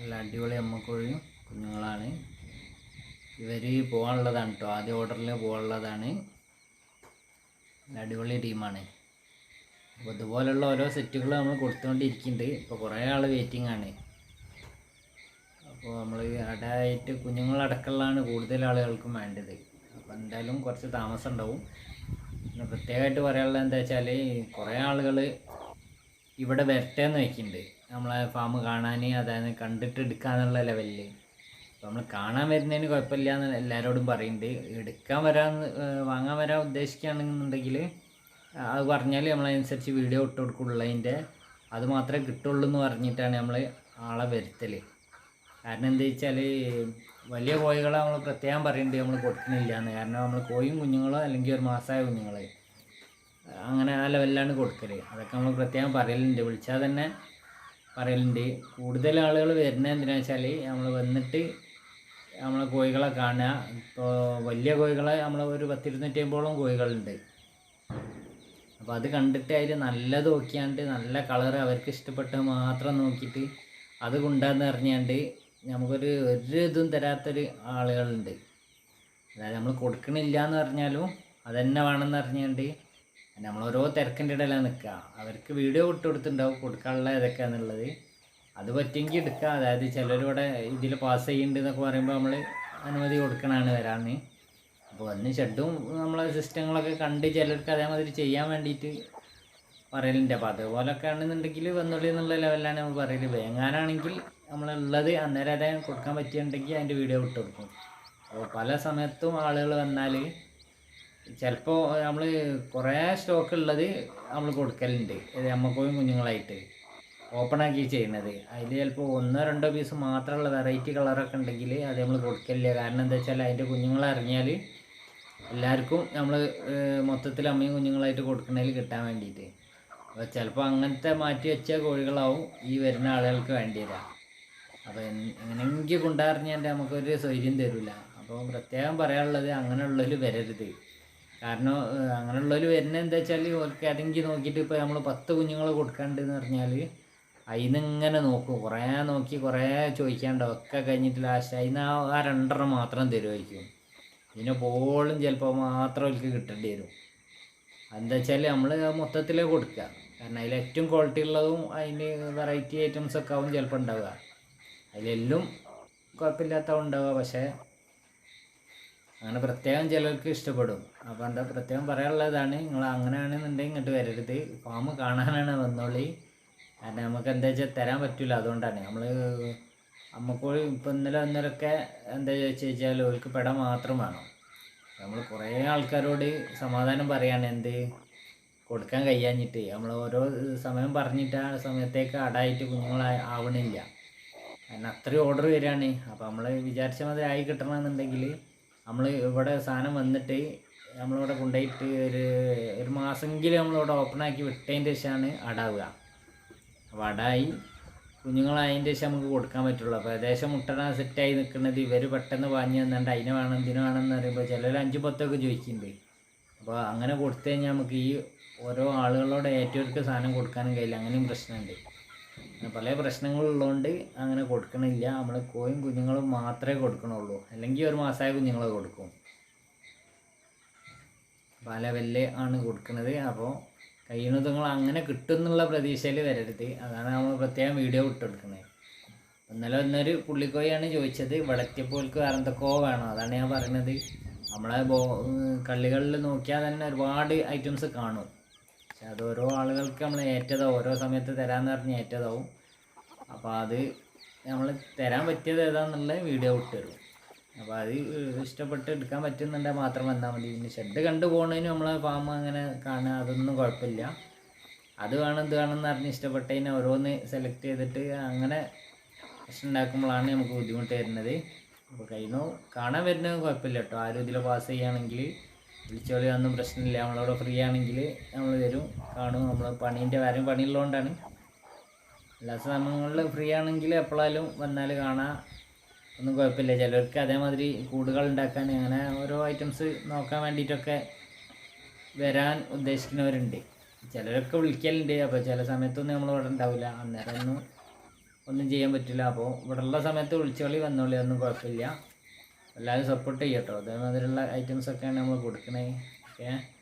നല്ല അടിപൊളി അമ്മക്കോഴിയും കുഞ്ഞുങ്ങളാണ്. ഇവർ പോകാനുള്ളതാണ് കേട്ടോ ആദ്യ ഓർഡറിൽ പോകാനുള്ളതാണ്. അടിപൊളി ടീമാണ്. അപ്പോൾ ഇതുപോലുള്ള ഓരോ സെറ്റുകൾ നമ്മൾ കൊടുത്തുകൊണ്ടിരിക്കുന്നുണ്ട് ഇപ്പോൾ കുറേ ആൾ വെയിറ്റിംഗ് ആണ്. അപ്പോൾ നമ്മൾ അടായിട്ട് കുഞ്ഞുങ്ങളടക്കമുള്ളതാണ് കൂടുതൽ ആളുകൾക്കും വേണ്ടത്. അപ്പോൾ എന്തായാലും കുറച്ച് താമസം ഉണ്ടാവും പിന്നെ പ്രത്യേകമായിട്ട് പറയാനുള്ളത് എന്താ വെച്ചാൽ കുറേ ആളുകൾ ഇവിടെ വരട്ടെ എന്ന് വെക്കുന്നുണ്ട് നമ്മളെ ഫാം കാണാൻ അതായത് കണ്ടിട്ട് എടുക്കാന്നുള്ള ലെവലിൽ അപ്പോൾ നമ്മൾ കാണാൻ വരുന്നതിന് കുഴപ്പമില്ല എന്ന് എല്ലാവരോടും പറയുന്നുണ്ട് എടുക്കാൻ വരാൻ വാങ്ങാൻ വരാൻ ഉദ്ദേശിക്കുകയാണെന്നുണ്ടെങ്കിൽ അത് പറഞ്ഞാൽ നമ്മളതനുസരിച്ച് വീഡിയോ ഇട്ട് കൊടുക്കുള്ളതിന്റെ അത് മാത്രമേ കിട്ടുള്ളൂ എന്ന് പറഞ്ഞിട്ടാണ് നമ്മൾ ആളെ വരുത്തൽ കാരണം എന്താ വെച്ചാൽ വലിയ കോഴികളെ നമ്മൾ പ്രത്യേകം പറയുന്നുണ്ട് നമ്മൾ കൊടുക്കുന്നില്ല എന്ന് കാരണം നമ്മൾ കോഴിയും കുഞ്ഞുങ്ങളോ അല്ലെങ്കിൽ ഒരു മാസമായ കുഞ്ഞുങ്ങളെ അങ്ങനെ ആ ലെവലിലാണ് കൊടുക്കൽ അതൊക്കെ നമ്മൾ പ്രത്യേകം പറയലുണ്ട്. വിളിച്ചാൽ തന്നെ പറയലുണ്ട്. കൂടുതൽ ആളുകൾ വരുന്നത് എന്തിനാണെന്ന് വെച്ചാൽ നമ്മൾ വന്നിട്ട് നമ്മളെ കോഴികളെ കാണുക. ഇപ്പോൾ വലിയ കോഴികളെ നമ്മൾ ഒരു പത്തിരുന്നൂറ്റി അമ്പതോളം കോഴികളുണ്ട്. അപ്പോൾ അത് കണ്ടിട്ട് അതിൽ നല്ലത് നോക്കിയാണ്ട് നല്ല കളർ അവർക്ക് ഇഷ്ടപ്പെട്ടത് മാത്രം നോക്കിയിട്ട് അത് കൊണ്ടാന്ന് അറിഞ്ഞാണ്ട് നമുക്കൊരു ഒരു ഇതും തരാത്തൊരു ആളുകളുണ്ട്. അതായത് നമ്മൾ കൊടുക്കണില്ല എന്ന് പറഞ്ഞാലും അതന്നെ വേണമെന്ന് അറിഞ്ഞാണ്ട് നമ്മൾ ഓരോ തിരക്കിന്റെ ഇടയിലാണ് നിൽക്കുക അവർക്ക് വീഡിയോ വിട്ട് കൊടുത്തിട്ടുണ്ടാവും കൊടുക്കാനുള്ള ഏതൊക്കെയാണെന്നുള്ളത് അത് പറ്റുമെങ്കിൽ എടുക്കുക അതായത് ചിലരിവിടെ ഇതിൽ പാസ് ചെയ്യുന്നുണ്ട് എന്നൊക്കെ പറയുമ്പോൾ നമ്മൾ അനുമതി കൊടുക്കണതാണ് വരാൻ അപ്പോൾ വന്ന് ഷെഡും നമ്മളെ സിസ്റ്റങ്ങളൊക്കെ കണ്ട് ചിലർക്ക് അതേമാതിരി ചെയ്യാൻ വേണ്ടിയിട്ട് പറയലുണ്ട്. അപ്പോൾ അതുപോലൊക്കെ ആണെന്നുണ്ടെങ്കിൽ വന്നുള്ളി എന്നുള്ള ലെവലിലാണ് നമ്മൾ പറയൽ. വേങ്ങാനാണെങ്കിൽ നമ്മളുള്ളത് അന്നേരം അതേ കൊടുക്കാൻ പറ്റിയിട്ടുണ്ടെങ്കിൽ അതിന്റെ വീഡിയോ വിട്ട് കൊടുക്കും അപ്പോൾ പല സമയത്തും ആളുകൾ വന്നാൽ ചിലപ്പോൾ നമ്മൾ കുറേ സ്റ്റോക്ക് ഉള്ളത് നമ്മൾ കൊടുക്കലുണ്ട്. അമ്മക്കോയും കുഞ്ഞുങ്ങളായിട്ട്. ഓപ്പൺ ആക്കി ചെയ്യുന്നത്. അതിൽ ചിലപ്പോൾ ഒന്നോ രണ്ടോ പീസ് മാത്രമുള്ള വെറൈറ്റി കളറൊക്കെ ഉണ്ടെങ്കിൽ അത് നമ്മൾ കൊടുക്കലില്ല. കാരണം എന്താ വെച്ചാൽ അതിന്റെ കുഞ്ഞുങ്ങൾ എല്ലാവർക്കും നമ്മൾ മൊത്തത്തിൽ അമ്മയും കുഞ്ഞുങ്ങളായിട്ട് കൊടുക്കുന്നതിൽ കിട്ടാൻ വേണ്ടിയിട്ട് അപ്പോൾ ചിലപ്പോൾ അങ്ങനത്തെ മാറ്റി വെച്ച കോഴികളാവും ഈ വരുന്ന ആളുകൾക്ക് വേണ്ടി വരിക അപ്പോൾ എങ്ങനെയെങ്കിലും കൊണ്ടാറിഞ്ഞാൽ നമുക്കൊരു സൗകര്യം തരില്ല അപ്പോൾ പ്രത്യേകം പറയാനുള്ളത് അങ്ങനെയുള്ളവർ വരരുത്. കാരണം അങ്ങനെയുള്ളൊരു വരുന്നത് എന്താ വെച്ചാൽ ഓർക്ക് അതെങ്കിൽ നോക്കിയിട്ട് ഇപ്പോൾ നമ്മൾ പത്ത് കുഞ്ഞുങ്ങളെ കൊടുക്കാണ്ടെന്ന് പറഞ്ഞാൽ അതിന് ഇങ്ങനെ നോക്കും. കുറേ നോക്കി കുറേ ചോദിക്കാണ്ട് ഒക്കെ കഴിഞ്ഞിട്ട് ലാസ്റ്റ് അതിന് ആ ആ രണ്ടെണ്ണം മാത്രം തരുമായിരിക്കും പിന്നെ പോളും ചിലപ്പോൾ മാത്രം അവർക്ക് കിട്ടേണ്ടി വരും. എന്താ നമ്മൾ മൊത്തത്തിലേ കൊടുക്കുക കാരണം അതിൽ ഏറ്റവും ക്വാളിറ്റി ഉള്ളതും അതിന് വെറൈറ്റി ഐറ്റംസ് ഒക്കെ ആവും ചിലപ്പോൾ ഉണ്ടാവുക അതിലെല്ലാം കുഴപ്പമില്ലാത്ത ഉണ്ടാവുക പക്ഷേ അങ്ങനെ പ്രത്യേകം ചിലർക്ക് ഇഷ്ടപ്പെടും. അപ്പോൾ എന്താ പ്രത്യേകം പറയാനുള്ളതാണ് നിങ്ങൾ അങ്ങനെയാണെന്നുണ്ടെങ്കിൽ ഇങ്ങോട്ട് വരരുത്. ഫാം കാണാനാണ് വന്നോളി. കാരണം നമുക്ക് എന്താ വെച്ചാൽ തരാൻ പറ്റില്ല അതുകൊണ്ടാണ്. നമ്മൾ അമ്മക്കോഴി ഇപ്പം ഇന്നലെ ഒന്നിലൊക്കെ എന്താ ചോദിച്ചു കഴിഞ്ഞാൽ അവർക്ക് പെട മാത്രം വേണം. നമ്മൾ കുറേ ആൾക്കാരോട് സമാധാനം പറയാണ് എന്ത് കൊടുക്കാൻ കഴിയാഞ്ഞിട്ട്. നമ്മൾ ഓരോ സമയം പറഞ്ഞിട്ട് ആ സമയത്തേക്ക് അടായിട്ട് കുഞ്ഞുങ്ങൾ ആവണില്ല. കാരണം അത്രയും ഓർഡർ വരികയാണ് അപ്പോൾ നമ്മൾ വിചാരിച്ച മാതിരി ആയി കിട്ടണമെന്നുണ്ടെങ്കിൽ നമ്മൾ ഇവിടെ സാധനം വന്നിട്ട് നമ്മളിവിടെ കൊണ്ടുപോയിട്ട് ഒരു ഒരു മാസമെങ്കിലും നമ്മളിവിടെ ഓപ്പൺ ആക്കി വിട്ടതിന്റെ ശേഷമാണ് അടാവുക അപ്പോൾ അടായി കുഞ്ഞുങ്ങളായതിന്റെ ശേഷം നമുക്ക് കൊടുക്കാൻ പറ്റുള്ളൂ. അപ്പോൾ ഏകദേശം മുട്ടണ സെറ്റായി നിൽക്കുന്നത് ഇവർ പെട്ടെന്ന് വാങ്ങി തന്നിട്ട് അതിനെ വേണം ഇതിന് വേണം എന്ന് പറയുമ്പോൾ ചിലർ അഞ്ച് പത്തൊക്കെ ചോദിക്കുന്നുണ്ട്. അപ്പോൾ അങ്ങനെ കൊടുത്തു കഴിഞ്ഞാൽ നമുക്ക് ഈ ഓരോ ആളുകളോട് ഏറ്റവും സാധനം കൊടുക്കാനും കഴിയില്ല. അങ്ങനെയും പ്രശ്നമുണ്ട്. അങ്ങനെ പല പ്രശ്നങ്ങളുള്ളതുകൊണ്ട് അങ്ങനെ കൊടുക്കണില്ല. നമ്മൾ കോയും കുഞ്ഞുങ്ങളും മാത്രമേ കൊടുക്കണുള്ളൂ. അല്ലെങ്കിൽ ഒരു മാസമായ കുഞ്ഞുങ്ങളെ കൊടുക്കും. പല വല്ല ആണ് കൊടുക്കുന്നത് അപ്പോൾ കഴിയുന്നതുങ്ങൾ അങ്ങനെ കിട്ടും എന്നുള്ള പ്രതീക്ഷയിൽ വരരുത്. അതാണ് നമ്മൾ പ്രത്യേകം വീഡിയോ ഇട്ടെടുക്കുന്നത് ഇന്നലെ ഒന്നൊരു പുള്ളിക്കോയാണ് ചോദിച്ചത് വെളത്തിയപ്പോൾക്ക് വേറെ എന്തൊക്കെയോ വേണം? അതാണ് ഞാൻ പറയുന്നത് നമ്മളെ ബോ കള്ളികളിൽ നോക്കിയാൽ തന്നെ ഒരുപാട് ഐറ്റംസ് കാണും. പക്ഷെ അത് ഓരോ ആളുകൾക്ക് നമ്മൾ ഏറ്റതാവും ഓരോ സമയത്ത് തരാമെന്ന് പറഞ്ഞ് ഏറ്റതാവും. അപ്പോൾ അത് നമ്മൾ തരാൻ പറ്റിയത് ഏതാണെന്നുള്ള വീഡിയോ വിട്ടുതരും അപ്പോൾ അത് ഇഷ്ടപ്പെട്ട് എടുക്കാൻ പറ്റുന്നുണ്ടെങ്കിൽ മാത്രം വന്നാൽ മതി. പിന്നെ ഷെഡ് കണ്ടു പോകുന്നതിന് നമ്മളെ ഫാം അങ്ങനെ കാണുക അതൊന്നും കുഴപ്പമില്ല. അത് വേണം ഇത് വേണം എന്ന് പറഞ്ഞ് ഇഷ്ടപ്പെട്ടതിനെ ഓരോന്ന് സെലക്ട് ചെയ്തിട്ട് അങ്ങനെ പ്രശ്നം ഉണ്ടാക്കുമ്പോഴാണ് നമുക്ക് ബുദ്ധിമുട്ട് വരുന്നത്. അപ്പോൾ കഴിഞ്ഞു കാണാൻ വരുന്നത് കുഴപ്പമില്ല കേട്ടോ. ആരും ഇതിൽ പാസ് ചെയ്യുകയാണെങ്കിൽ വിളിച്ചോളി ഒന്നും പ്രശ്നമില്ല. നമ്മളവിടെ ഫ്രീ ആണെങ്കിൽ നമ്മൾ വരും കാണും. നമ്മൾ പണീന്റെ കാര്യം പണിയുള്ളതുകൊണ്ടാണ്. എല്ലാ സമയങ്ങളിൽ ഫ്രീ ആണെങ്കിൽ എപ്പോഴായാലും വന്നാൽ കാണാം. ഒന്നും കുഴപ്പമില്ല. ചിലർക്ക് അതേമാതിരി കൂടുകൾ ഉണ്ടാക്കാൻ അങ്ങനെ ഓരോ ഐറ്റംസ് നോക്കാൻ വേണ്ടിയിട്ടൊക്കെ വരാൻ ഉദ്ദേശിക്കുന്നവരുണ്ട്. ചിലരൊക്കെ വിളിക്കലുണ്ട്. അപ്പോൾ ചില സമയത്തൊന്നും നമ്മൾ ഇവിടെ ഉണ്ടാവില്ല. അന്നേരം ഒന്നും ഒന്നും ചെയ്യാൻ പറ്റില്ല. അപ്പോൾ ഇവിടെ ഉള്ള സമയത്ത് വിളിച്ചോളി വന്നോളി ഒന്നും കുഴപ്പമില്ല. എല്ലാവരും സപ്പോർട്ട് ചെയ്യട്ടോ. അതേമാതിരിയുള്ള ഐറ്റംസൊക്കെയാണ് നമ്മൾ കൊടുക്കണേ. ഓക്കെ